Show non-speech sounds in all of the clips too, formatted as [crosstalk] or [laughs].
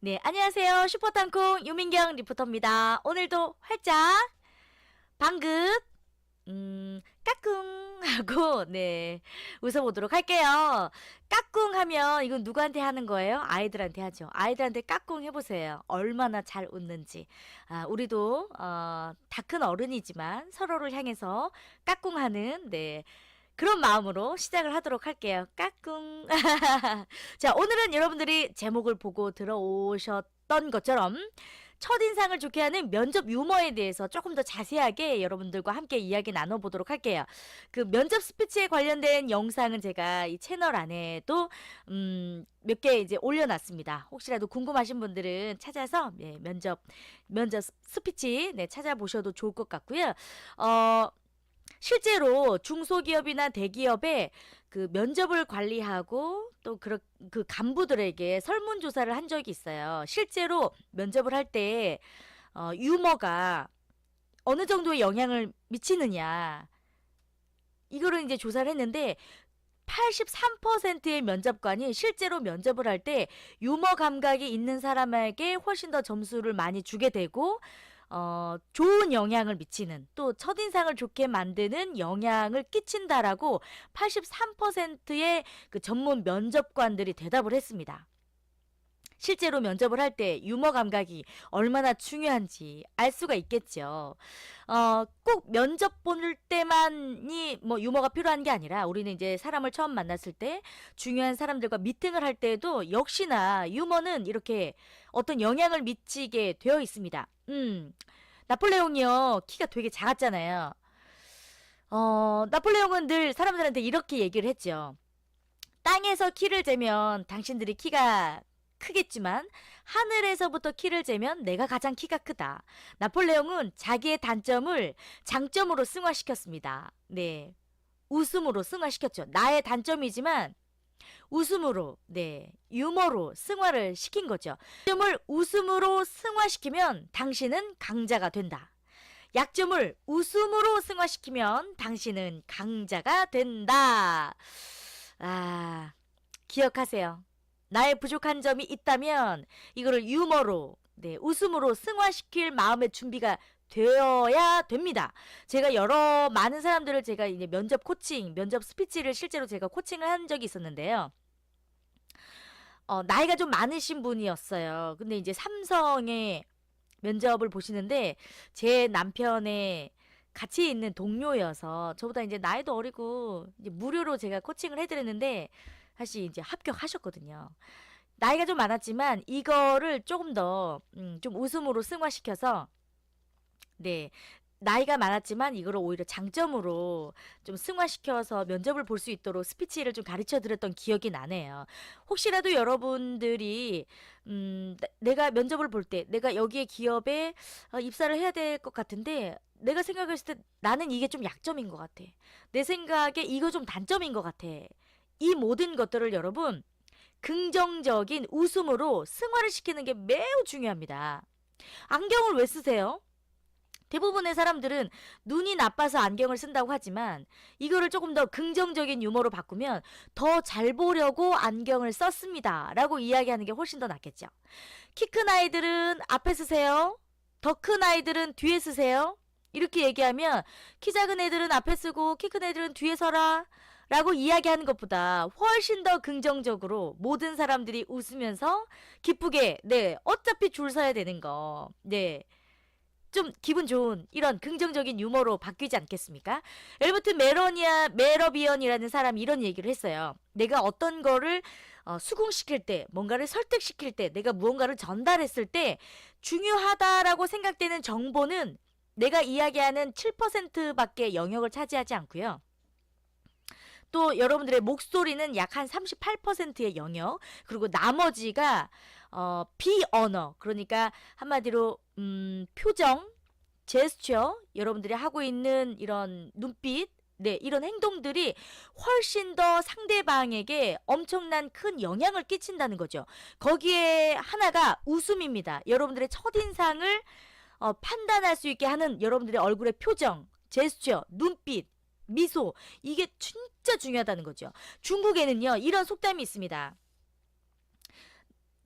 네, 안녕하세요. 슈퍼탄콩 유민경 리포터입니다. 오늘도 활짝 방긋 음, 까꿍 [laughs] 하고 네. 웃어보도록 할게요. 까꿍 하면 이건 누구한테 하는 거예요? 아이들한테 하죠. 아이들한테 까꿍 해보세요. 얼마나 잘 웃는지. 아, 우리도 어, 다 큰 어른이지만 서로를 향해서 까꿍하는 네. 그런 마음으로 시작을 하도록 할게요. 까꿍. [laughs] 자, 오늘은 여러분들이 제목을 보고 들어오셨던 것처럼 첫인상을 좋게 하는 면접 유머에 대해서 조금 더 자세하게 여러분들과 함께 이야기 나눠보도록 할게요. 그 면접 스피치에 관련된 영상은 제가 이 채널 안에도 음, 몇 개 이제 올려놨습니다. 혹시라도 궁금하신 분들은 찾아서 예, 면접 면접 스- 스피치 네, 찾아보셔도 좋을 것 같고요. 어, 실제로 중소기업이나 대기업에 그 면접을 관리하고 또 그, 그 간부들에게 설문조사를 한 적이 있어요. 실제로 면접을 할 때 어, 유머가 어느 정도의 영향을 미치느냐 이거를 이제 조사를 했는데 83%의 면접관이 실제로 면접을 할 때 유머 감각이 있는 사람에게 훨씬 더 점수를 많이 주게 되고 어, 좋은 영향을 미치는 또 첫인상을 좋게 만드는 영향을 끼친다라고 83%의 그 전문 면접관들이 대답을 했습니다. 실제로 면접을 할 때 유머 감각이 얼마나 중요한지 알 수가 있겠죠. 어, 꼭 면접 볼 때만이 뭐 유머가 필요한 게 아니라 우리는 이제 사람을 처음 만났을 때 중요한 사람들과 미팅을 할 때도 역시나 유머는 이렇게 어떤 영향을 미치게 되어 있습니다. 음, 나폴레옹이요, 키가 되게 작았잖아요. 어, 나폴레옹은 늘 사람들한테 이렇게 얘기를 했죠. 땅에서 키를 재면 당신들이 키가 크겠지만 하늘에서부터 키를 재면 내가 가장 키가 크다. 나폴레옹은 자기의 단점을 장점으로 승화시켰습니다. 네. 웃음으로 승화시켰죠. 나의 단점이지만 웃음으로, 네, 유머로 승화를 시킨 거죠. 약점을 웃음으로 승화시키면 당신은 강자가 된다. 약점을 웃음으로 승화시키면 당신은 강자가 된다. 아, 기억하세요. 나의 부족한 점이 있다면 이거를 유머로, 네, 웃음으로 승화시킬 마음의 준비가 되어야 됩니다. 제가 여러 많은 사람들을 제가 이제 면접 코칭, 면접 스피치를 실제로 제가 코칭을 한 적이 있었는데요. 어, 나이가 좀 많으신 분이었어요. 근데 이제 삼성의 면접을 보시는데 제 남편의 같이 있는 동료여서 저보다 이제 나이도 어리고 이제 무료로 제가 코칭을 해드렸는데 사실 이제 합격하셨거든요. 나이가 좀 많았지만 이거를 조금 더 음, 좀 웃음으로 승화시켜서 네. 나이가 많았지만 이거를 오히려 장점으로 좀 승화시켜서 면접을 볼 수 있도록 스피치를 좀 가르쳐 드렸던 기억이 나네요. 혹시라도 여러분들이 음, 나- 내가 면접을 볼 때 내가 여기에 기업에 어, 입사를 해야 될 것 같은데 내가 생각했을 때 나는 이게 좀 약점인 것 같아. 내 생각에 이거 좀 단점인 것 같아. 이 모든 것들을 여러분 긍정적인 웃음으로 승화를 시키는 게 매우 중요합니다. 안경을 왜 쓰세요? 대부분의 사람들은 눈이 나빠서 안경을 쓴다고 하지만 이거를 조금 더 긍정적인 유머로 바꾸면 더 잘 보려고 안경을 썼습니다. 라고 이야기하는 게 훨씬 더 낫겠죠. 키 큰 아이들은 앞에 쓰세요. 더 큰 아이들은 뒤에 쓰세요. 이렇게 얘기하면 키 작은 애들은 앞에 쓰고 키 큰 애들은 뒤에 서라. 라고 이야기하는 것보다 훨씬 더 긍정적으로 모든 사람들이 웃으면서 기쁘게, 네, 어차피 줄 서야 되는 거. 네. 좀 기분 좋은 이런 긍정적인 유머로 바뀌지 않겠습니까? 엘버트 메로니아 메러비언이라는 사람이 이런 얘기를 했어요. 내가 어떤 거를 어, 수긍시킬 때, 뭔가를 설득시킬 때, 내가 무언가를 전달했을 때 중요하다라고 생각되는 정보는 내가 이야기하는 7%밖에 영역을 차지하지 않고요. 또 여러분들의 목소리는 약 한 38%의 영역, 그리고 나머지가 어, 비언어, 그러니까 한마디로 음, 표정, 제스처, 여러분들이 하고 있는 이런 눈빛, 네, 이런 행동들이 훨씬 더 상대방에게 엄청난 큰 영향을 끼친다는 거죠. 거기에 하나가 웃음입니다. 여러분들의 첫인상을 어, 판단할 수 있게 하는 여러분들의 얼굴의 표정, 제스처, 눈빛, 미소, 이게 진짜 중요하다는 거죠. 중국에는요, 이런 속담이 있습니다.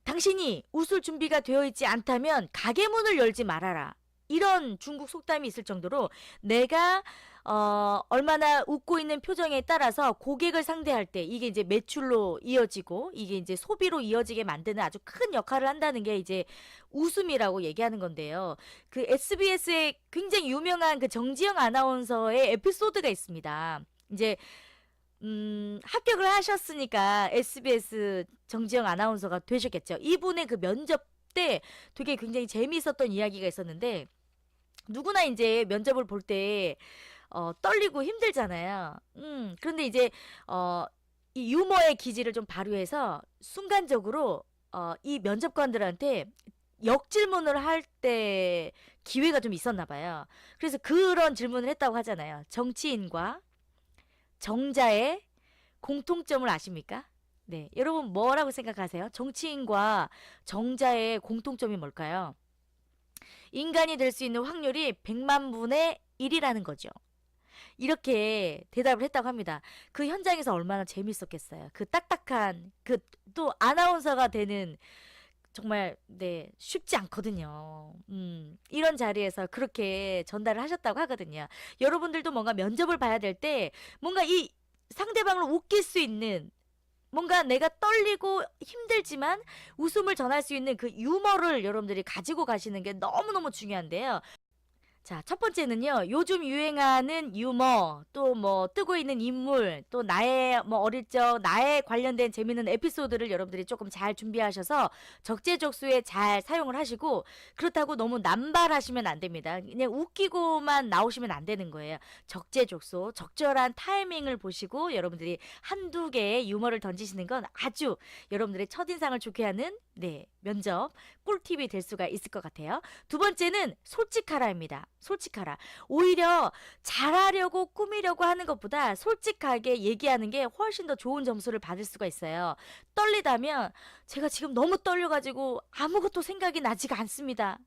당신 당신이 웃을 준비가 되어 있지 않다면 가게 문을 열지 말아라. 이런 중국 속담이 있을 정도로 내가 어, 얼마나 웃고 있는 표정에 따라서 고객을 상대할 때 이게 이제 매출로 이어지고 이게 이제 소비로 이어지게 만드는 아주 큰 역할을 한다는 게 이제 웃음이라고 얘기하는 건데요. 그 SBS의 굉장히 유명한 그 정지영 아나운서의 에피소드가 있습니다. 이제 음, 합격을 하셨으니까 SBS 정지영 아나운서가 되셨겠죠. 이분의 그 면접 때 되게 굉장히 재미있었던 이야기가 있었는데 누구나 이제 면접을 볼 때 어, 떨리고 힘들잖아요. 음, 그런데 이제 어, 이 유머의 기질을 좀 발휘해서 순간적으로 어, 이 면접관들한테 역질문을 할 때 기회가 좀 있었나 봐요. 그래서 그런 질문을 했다고 하잖아요. 정치인과 정자의 공통점을 아십니까? 네. 여러분 뭐라고 생각하세요? 정치인과 정자의 공통점이 뭘까요? 인간이 될 수 있는 확률이 100만 분의 1이라는 거죠. 이렇게 대답을 했다고 합니다. 그 현장에서 얼마나 재밌었겠어요. 그 딱딱한 그 또 아나운서가 되는 정말 네 쉽지 않거든요. 음, 이런 자리에서 그렇게 전달을 하셨다고 하거든요. 여러분들도 뭔가 면접을 봐야 될 때 뭔가 이 상대방을 웃길 수 있는 뭔가 내가 떨리고 힘들지만 웃음을 전할 수 있는 그 유머를 여러분들이 가지고 가시는 게 너무너무 중요한데요. 자, 첫 번째는요. 요즘 유행하는 유머, 또 뭐 뜨고 있는 인물, 또 나의 뭐 어릴 적 나에 관련된 재밌는 에피소드를 여러분들이 조금 잘 준비하셔서 적재적소에 잘 사용을 하시고 그렇다고 너무 남발하시면 안 됩니다. 그냥 웃기고만 나오시면 안 되는 거예요. 적재적소, 적절한 타이밍을 보시고 여러분들이 한두 개의 유머를 던지시는 건 아주 여러분들의 첫인상을 좋게 하는 네, 면접 꿀팁이 될 수가 있을 것 같아요. 두 번째는 솔직하라입니다. 솔직하라. 오히려 잘하려고 꾸미려고 하는 것보다 솔직하게 얘기하는 게 훨씬 더 좋은 점수를 받을 수가 있어요. 떨리다면 제가 지금 너무 떨려가지고 아무것도 생각이 나지가 않습니다.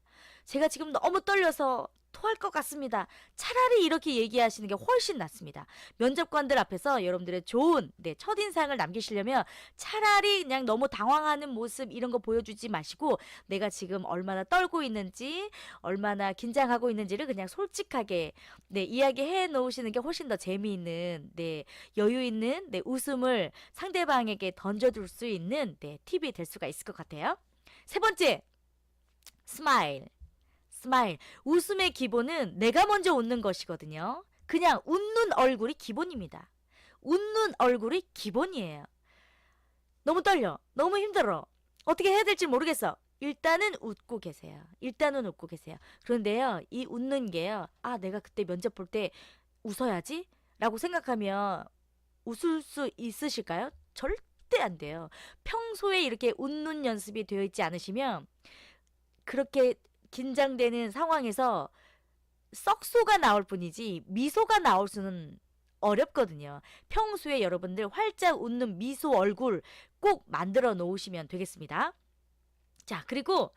제가 지금 너무 떨려서 토할 것 같습니다. 차라리 이렇게 얘기하시는 게 훨씬 낫습니다. 면접관들 앞에서 여러분들의 좋은 네, 첫인상을 남기시려면 차라리 그냥 너무 당황하는 모습 이런 거 보여주지 마시고 내가 지금 얼마나 떨고 있는지 얼마나 긴장하고 있는지를 그냥 솔직하게 네, 이야기해 놓으시는 게 훨씬 더 재미있는 네, 여유 있는 네, 웃음을 상대방에게 던져줄 수 있는 네, 팁이 될 수가 있을 것 같아요. 세 번째, 스마일. 스마일. 웃음의 기본은 내가 먼저 웃는 것이거든요. 그냥 웃는 얼굴이 기본입니다. 웃는 얼굴이 기본이에요. 너무 떨려. 너무 힘들어. 어떻게 해야 될지 모르겠어. 일단은 웃고 계세요. 일단은 웃고 계세요. 그런데요, 이 웃는 게요, 아, 내가 그때 면접 볼 때 웃어야지? 라고 생각하면 웃을 수 있으실까요? 절대 안 돼요. 평소에 이렇게 웃는 연습이 되어 있지 않으시면 그렇게 긴장되는 상황에서 썩소가 나올 뿐이지 미소가 나올 수는 어렵거든요. 평소에 여러분들 활짝 웃는 미소 얼굴 꼭 만들어 놓으시면 되겠습니다. 자, 그리고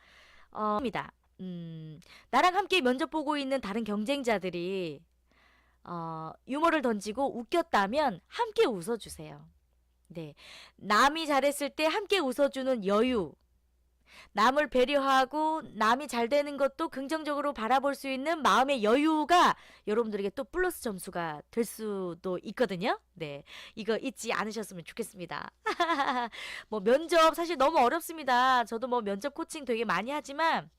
어, 입니다. 음, 나랑 함께 면접 보고 있는 다른 경쟁자들이 어, 유머를 던지고 웃겼다면 함께 웃어주세요. 네. 남이 잘했을 때 함께 웃어주는 여유. 남을 배려하고 남이 잘 되는 것도 긍정적으로 바라볼 수 있는 마음의 여유가 여러분들에게 또 플러스 점수가 될 수도 있거든요. 네. 이거 잊지 않으셨으면 좋겠습니다. [laughs] 뭐 면접 사실 너무 어렵습니다. 저도 뭐 면접 코칭 되게 많이 하지만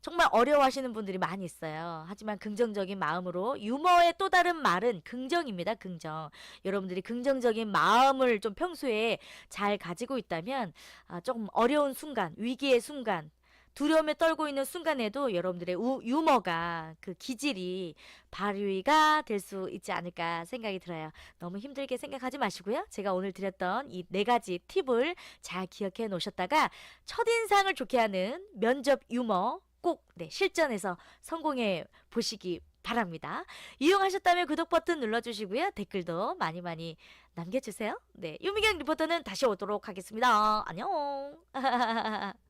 정말 어려워하시는 분들이 많이 있어요. 하지만 긍정적인 마음으로 유머의 또 다른 말은 긍정입니다. 긍정. 여러분들이 긍정적인 마음을 좀 평소에 잘 가지고 있다면 아, 조금 어려운 순간, 위기의 순간, 두려움에 떨고 있는 순간에도 여러분들의 우, 유머가 그 기질이 발휘가 될 수 있지 않을까 생각이 들어요. 너무 힘들게 생각하지 마시고요. 제가 오늘 드렸던 이 네 가지 팁을 잘 기억해 놓으셨다가 첫인상을 좋게 하는 면접 유머 꼭 네, 실전에서 성공해 보시기 바랍니다. 이용하셨다면 구독 버튼 눌러주시고요. 댓글도 많이 많이 남겨주세요. 네, 유미경 리포터는 다시 오도록 하겠습니다. 안녕. [laughs]